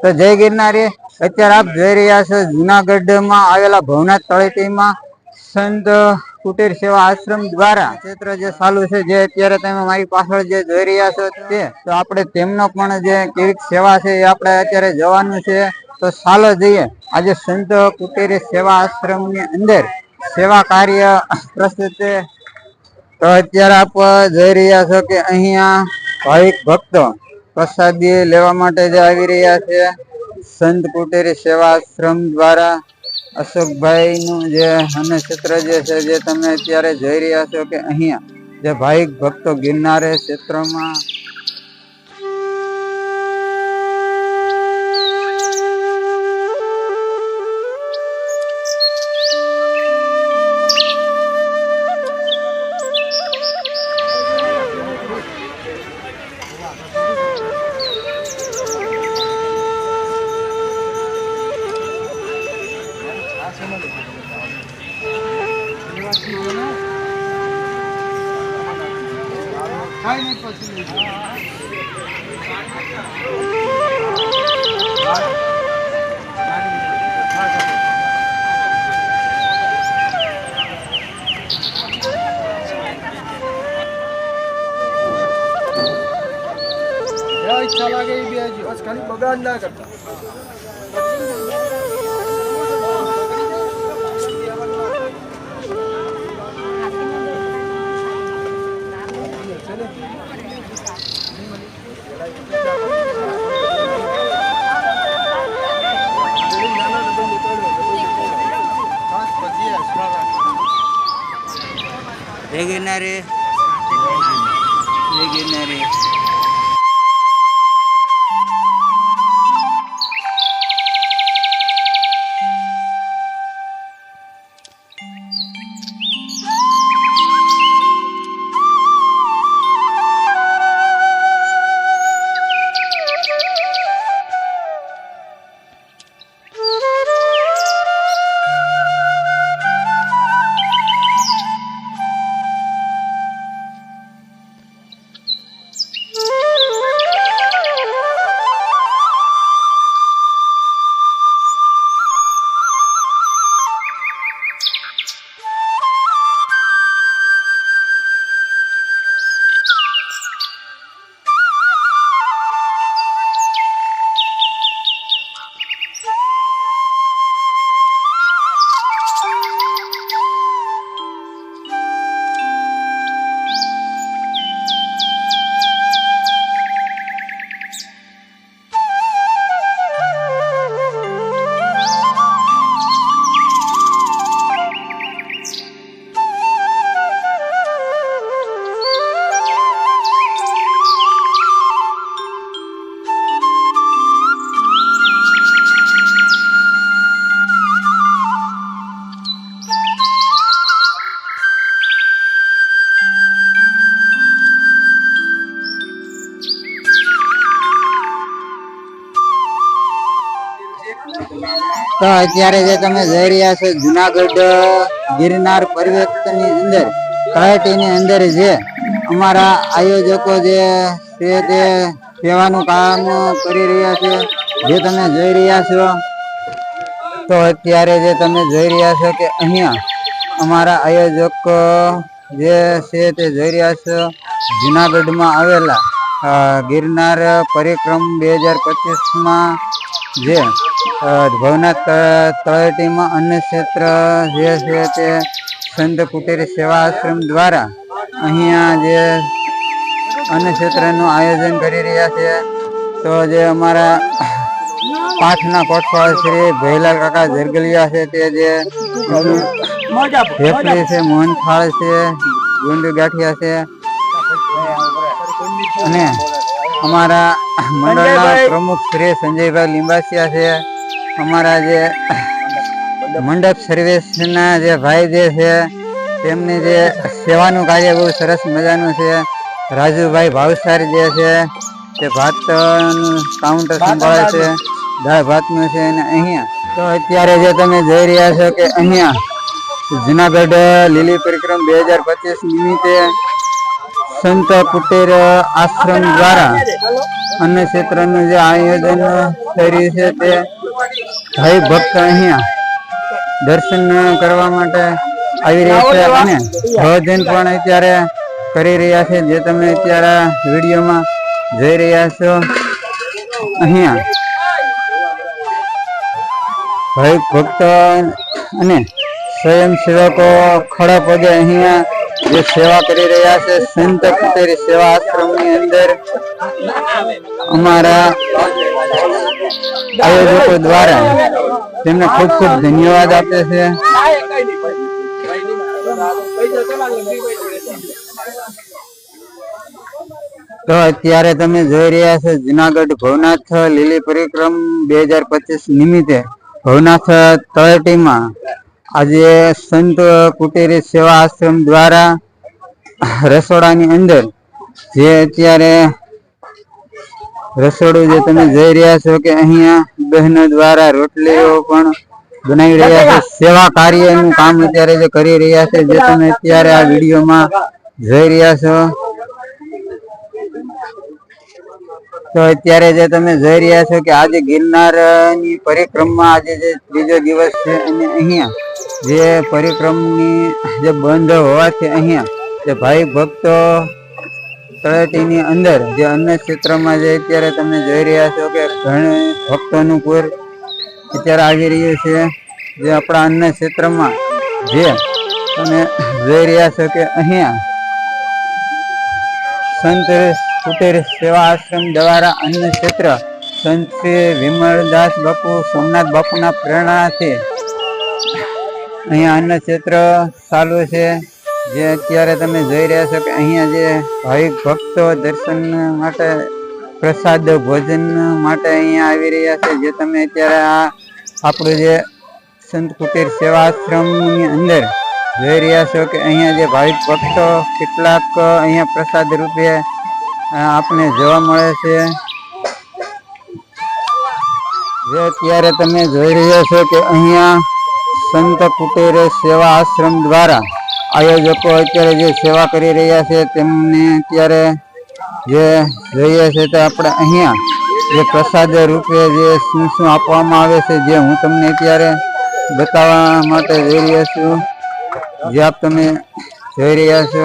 તો જય ગિરનારી. અત્યારે આપ જોઈ રહ્યા છો જુનાગઢમાં આવેલા ભવનાથ તળેટીમાં સંત કુટીર સેવા આશ્રમ દ્વારા ક્ષેત્ર જે ચાલુ છે, જે અત્યારે તમે મારી પાછળ જે જોઈ રહ્યા છો તે, તો આપણે તેમનો પણ જે કેવી સેવા છે એ આપણે અત્યારે જવાનું છે. તો ચાલો જઈએ. આજે સંત કુટીર સેવા આશ્રમની અંદર સેવા કાર્ય પ્રસ્તુત છે. તો અત્યારે આપ જોઈ રહ્યા છો કે અહીંયા ભાવિક ભક્તો પ્રસાદી લેવા માટે જે આવી રહ્યા છે, સંત કુટેરી સેવા આશ્રમ દ્વારા અશોકભાઈનું જે ક્ષેત્ર જે છે, જે તમે અત્યારે જોઈ રહ્યા છો કે અહીંયા જે ભાઈ ભક્તો ગિરનારે ક્ષેત્રમાં બસ ખાલી બગાડ ના કરતા જય ગિરનારી તો અત્યારે જે તમે જઈ રહ્યા છો જુનાગઢ, ગિરનાર પર્વતની અંદર તળેટીની અંદર જે અમારા આયોજકો જે છે તે સેવાનું કામ કરી રહ્યા છે, જે તમે જોઈ રહ્યા છો. તો અત્યારે જે તમે જોઈ રહ્યા છો કે અહીંયા અમારા આયોજક જે છે તે જોઈ રહ્યા છો, જુનાગઢમાં આવેલા ગિરનાર પરિક્રમ બે હજાર પચીસમાં જે ભવનાથ તળેટીમાં અન્ય ક્ષેત્ર જે છે તે સંત કુટીર સેવા આશ્રમ દ્વારા અહીંયા જે અન્ય ક્ષેત્રનું આયોજન કરી રહ્યા છે. તો જે અમારા પાઠના કોઠવાળ શ્રી ભૈલા કાકા જરગલિયા છે તે જે છે મોહનથાળ છે ગુંડ ગાંઠિયા છે અને અમારા મંડળના પ્રમુખ શ્રી સંજયભાઈ લીંબાસિયા છે. અમારા જે મંડપ સર્વિસના જે ભાઈ જે છે, તેમની જે સેવાનું કાર્ય બહુ સરસ મજાનું છે. રાજુભાઈ ભાવસાર જે છે, તે ભાતનું કાઉન્ટર સંભાળે છે, દાળ ભાતનું છે અને અહીંયા. તો અત્યારે જે તમે જોઈ રહ્યા છો કે અહીંયા જુનાગઢ લીલી પરિક્રમ બે હજાર પચીસ નિમિત્તે સંત કુટીર આશ્રમ દ્વારા અન્ન ક્ષેત્રનું જે આયોજન રહ્યું છે તે ભાઈ ભક્ત અહીંયા દર્શન કરવા માટે આવી રહ્યા છે અને ભજન પણ અત્યારે કરી રહ્યા છે. જે તમે અત્યારે વિડીયોમાં જોઈ રહ્યા છો અહીંયા ભાઈ ભક્ત અને સ્વયંસેવકો ખડા પગે અહીંયા જે સેવા કરી રહ્યા છે, સંત કુટેરી સેવા આશ્રમની અંદર અમારા આયોજકો દ્વારા તેમને ખૂબ ખૂબ ધન્યવાદ આપે છે. તો અત્યારે તમે જોઈ રહ્યા છો જુનાગઢ ભવનાથ લીલી પરિક્રમ બે હજાર પચીસ નિમિત્તે. ભવનાથ તળેટીમાં આજે સંત કુટીર સેવા આશ્રમ દ્વારા રસોડાની અંદર જે અત્યારે રસોડું જે તમે જઈ રહ્યા છો કે અહીંયા બહેનો દ્વારા રોટલીઓ પણ બનાવી રહ્યા છે સેવા કાર્યનું કામ અત્યારે જે કરી રહ્યા છે જે તમે અત્યારે આ વિડીયોમાં જોઈ રહ્યા છો. તો અત્યારે જે તમે જોઈ રહ્યા છો કે આજે ગિરનારની પરિક્રમા આજે જે ત્રીજો દિવસ છે અને અહીંયા જે પરિક્રમની જે બંધ હોવાથી અહીંયા જે ભાઈ ભક્તો તળેટીની અંદર, જે અન્ય ક્ષેત્રમાં જે અત્યારે તમે જોઈ રહ્યા છો કે ઘણી ભક્તોનું પૂર અત્યારે આવી રહ્યું છે, જે આપણા અન્ય ક્ષેત્રમાં જે તમે જોઈ રહ્યા છો કે અહીંયા સંત કુટીર સેવા આશ્રમ દ્વારા અન્ય ક્ષેત્ર, સંત શ્રી વિમલદાસ બાપુ, સોમનાથ બાપુના પ્રેરણાથી અહીંયા અન્ન ક્ષેત્ર ચાલુ છે. જે અત્યારે તમે જોઈ રહ્યા છો કે અહીંયા જે ભાવિક ભક્તો દર્શન માટે, પ્રસાદ ભોજન માટે અહીંયા આવી રહ્યા છે. જે તમે અત્યારે આ આપણું જે સંત કુટીર સેવા આશ્રમની અંદર જોઈ રહ્યા છો કે અહીંયા જે ભાવિક ભક્તો કેટલાક અહીંયા પ્રસાદ રૂપે આપણે જોવા મળે છે. જે અત્યારે તમે જોઈ રહ્યા છો કે અહીંયા સંત કુટેરે સેવા આશ્રમ દ્વારા આયોજકો અત્યારે જે સેવા કરી રહ્યા છે, તેમને અત્યારે જે જોઈએ છે તે આપણે અહીંયા જે પ્રસાદ રૂપે જે શું શું આપવામાં આવે છે, જે હું તમને અત્યારે બતાવવા માટે જઈ રહ્યો છું. જે આપ તમે જોઈ રહ્યા છો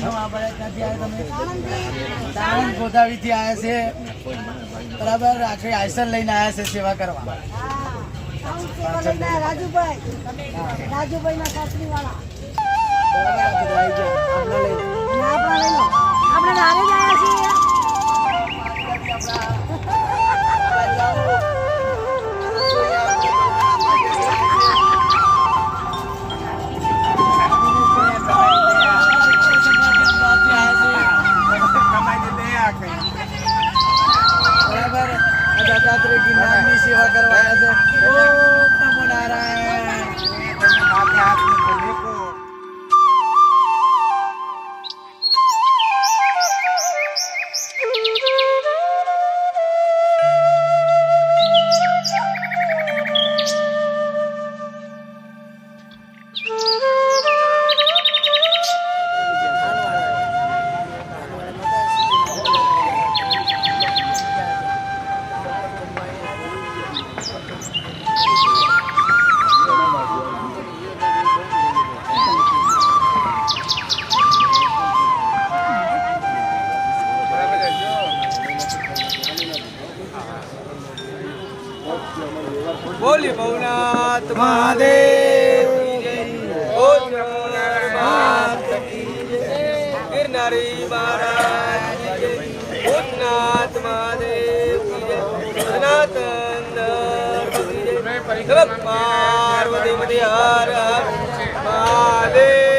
ક્યાંથી આવ્યા. છે. બરાબર? આખી આયસર લઈને આવ્યા છે સેવા કરવા. રાજુભાઈ. રાજુભાઈ ના સાસરી વાળા. આપણે આપણે હારે જ આવ્યા છીએ. દત્તાત્રેય ગિરનારની સેવા કરવા આવ્યા છે. મહાદેવ ગિરનારી મહારાજ ભૂતનાથ મહાદેવ સનાતન પાર્વતી મહાદેવ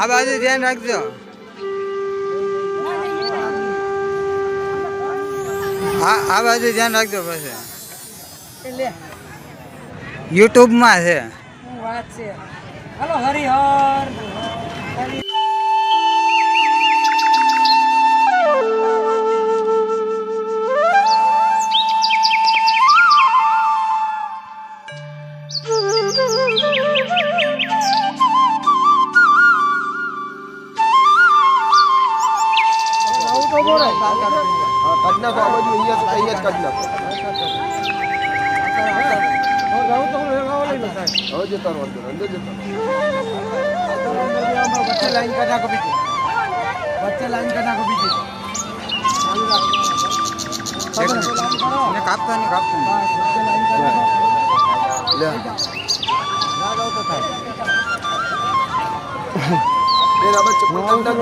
આ બાજુ ધ્યાન રાખજો. આ બાજુ ધ્યાન રાખજો પછી. યુટ્યુબમાં છે. વાત છે. હાલો હરિહર કાઢ નાખો આ બાજુ અહીંયા અહીંયા જ કાઢ નાખો હવે જતા રહો અંદર અંદર જતા રહો. વચ્ચે લાઈન કરી નાખો બીજી વચ્ચે લાઈન કરી નાખો બીજી કાપતા નહીં કાપતા બેન આ ચપ્પલ કાઢ. હા નાખ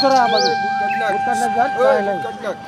છોરા આ બાજુ કાઢ નાખ. બૂટ કરી નાખ જાત ઓય, કાંઈ નહીં. કાઢ નાખ.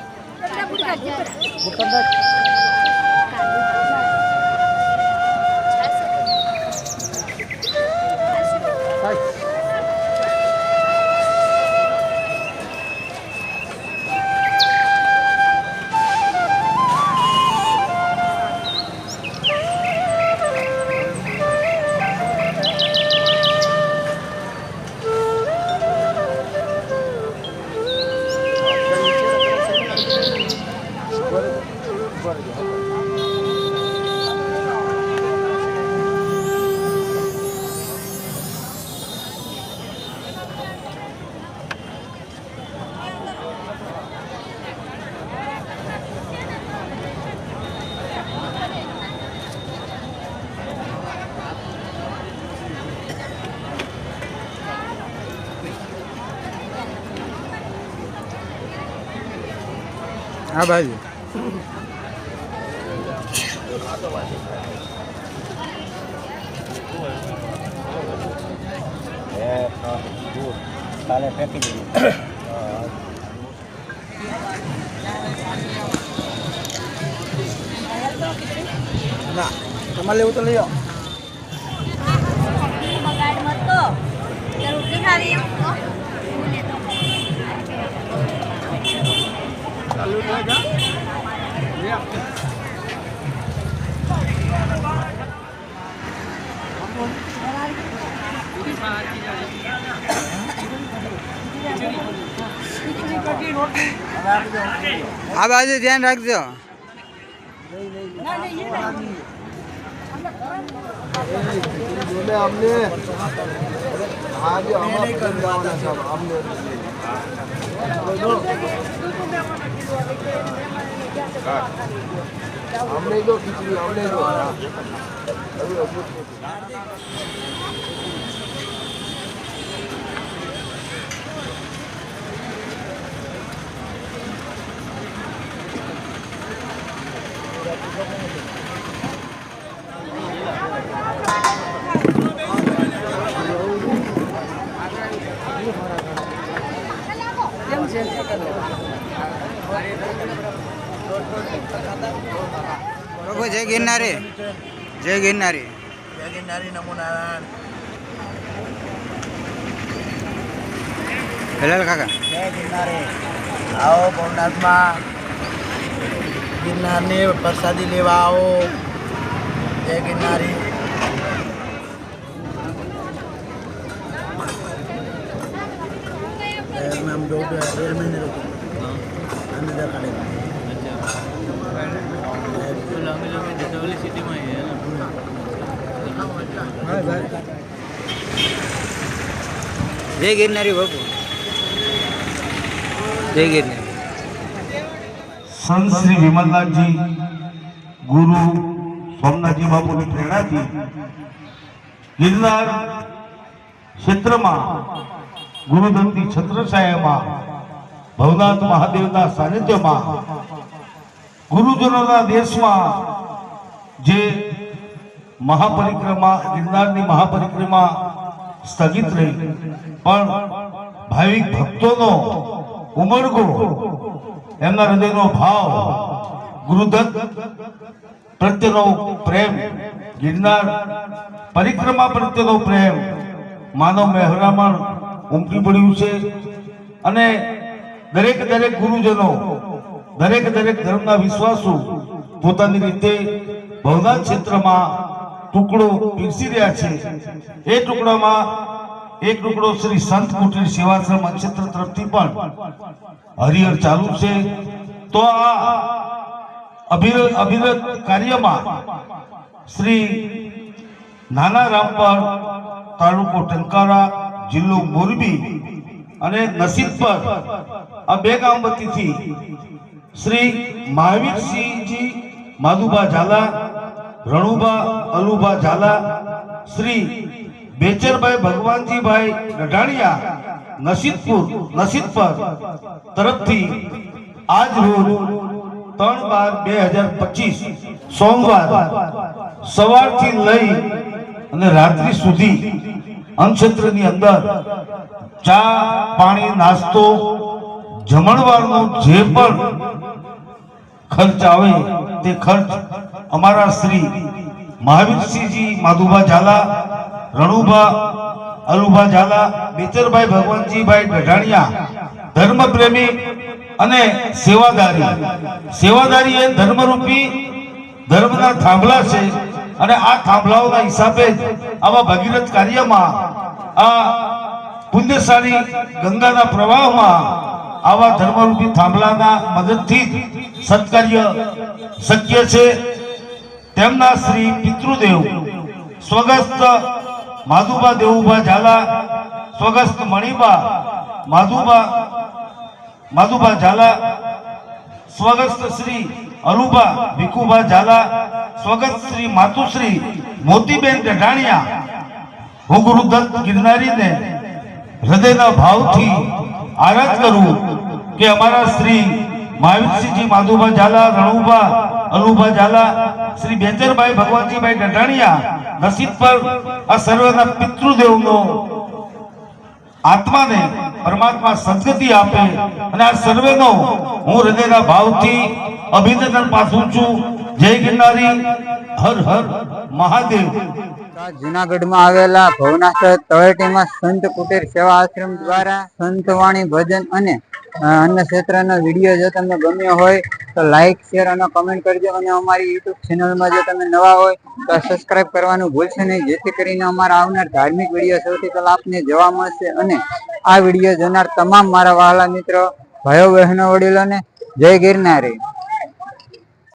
આ દીધું ના તમારે લેવું તો લઈ આવો. બગાડ આ બાજુ ધ્યાન રાખજો અમને આજે અમારે અમને જો ખીચડી અમને જો પ્રભુ જય ગિરનારી. જય ગિરનારી. જય ગિરનારી નમો નારાયણ. જય ગિરનારી. આવો ભવનાથમાં. ગિરનારની પ્રસાદી લેવા આવો. જય ગિરનારી. મેં જો બે મહિને જય ગિરનારી બાપુ જય ગિરનારી સંત શ્રી વિમલનાથજી ગુરુ સોમનાથજી બાપુની પ્રેરણાથી ગિરનાર ક્ષેત્રમાં ગુરુદત્તની છત્રછાયામાં ભવનાથ મહાદેવના સાનિધ્યમાં ગુરુજનોના દેશમાં જે મહાપરિક્રમા, ગિરનારની મહાપરિક્રમા સ્થગિત રહી. પણ ભાવિક ભક્તોનો ઉમળગો, એમના હૃદયનો ભાવ, ગુરુદત્ત પ્રત્યેનો પ્રેમ, ગિરનાર પરિક્રમા પ્રત્યેનો પ્રેમ, માનવ મહેરામણ ઉમટી પડ્યું છે. અને દરેક દરેક ગુરુજનો, દરેક દરેક ધર્મના વિશ્વાસો પોતાની રીતે ભવના ક્ષેત્રમાં ટુકડો પીરસી રહ્યા છે. એ ટુકડામાં એક ટુકડો શ્રી સંત કુટીર સેવાશ્રમ ક્ષેત્ર તરફથી પણ હરિહર ચાલુ છે. તો આ અભિરત અભિરત કાર્યમાં શ્રી નાના રામપર તાલુકો ટંકારા જિલ્લો મોરબી અને નસીબપર આ બે ગામ વતીથી શ્રી મહાવીરસિંહજી માધુબા ઝાલા રણુબા અલુબા ઝાલા, શ્રી બેચરભાઈ ભગવાનજીભાઈ ગઢાણિયા નસીદપુર નસીદપર તરફથી આજ રોજ ત્રણ બાર બે હજાર પચીસ સોમવાર સવારથી લઈ અને રાત્રિ સુધી અનક્ષેત્રની અંદર ચા, પાણી, નાસ્તો, જમણવારનો જે પણ ખર્ચ આવે તે ખર્ચ અમારા શ્રી મહાવીરસિંહજી માધુભા ઝાલા, રણુભા અલુભા ઝાલા બેચરભાઈ ભગવાનજીભાઈ ગઢાણિયા ધર્મપ્રેમી અને સેવાદારી. સેવાદારી એ ધર્મરૂપી ધર્મના થાંભલા છે અને આ થાંભલાઓના હિસાબે આવા ભગીરથ કાર્યમાં, આ પુણ્યશાળી ગંગાના પ્રવાહમાં આવા ધર્મરૂપી થાંભલાના મદદથી સત્કાર્ય શક્ય છે. તેમના શ્રી પિતૃદેવ સ્વગસ્ત માધુબા દેવુબા ઝાલા સ્વગસ્ત મણિબા માધુબા માધુબા ઝાલા સ્વગસ્ત શ્રી અલુબા ભીખુબા ઝાલા સ્વગત શ્રી માતુશ્રી મોતીબેન ગઢાણિયા હું ગુરુદત્ત ગિરનારીને હૃદયના ભાવથી આરાધ કરું કે અમારા શ્રી મહાવીરસિંહજી માધુબા ઝાલા રણુબા અલુબા ઝાલા શ્રી બેચરભાઈ ભગવાનજીભાઈ ગઢાણિયા નસીબ પર આ સર્વના પિતૃદેવનો આત્માને પરમાત્મા સદગતિ આપે અને આ સર્વેનો હું હૃદયના ભાવથી અભિનંદન પાછું છું. જય ગિરનારી, હર હર મહાદેવ. જુનાગઢમાં આવેલા ભવનાથ તળેટીમાં સંત કુટીર સેવા આશ્રમ દ્વારા સંતવાણી ભજન અને અન્ય ક્ષેત્રનો વીડિયો જો તમને ગમ્યો હોય તો લાઈક શેર અને કમેન્ટ કરજો અને અમારી યુટ્યુબ ચેનલમાં જો તમે નવા હોય તો સબસ્ક્રાઇબ કરવાનું ભૂલશો નહીં. જેથી કરીને અમારા આવનાર ધાર્મિક વીડિયો સૌથી પહેલાં આપને જોવા મળશે અને આ વીડિયો જોનાર તમામ મારા વહાલા મિત્રો, ભાઈઓ, બહેનો, વડીલોને જય ગિરનારી.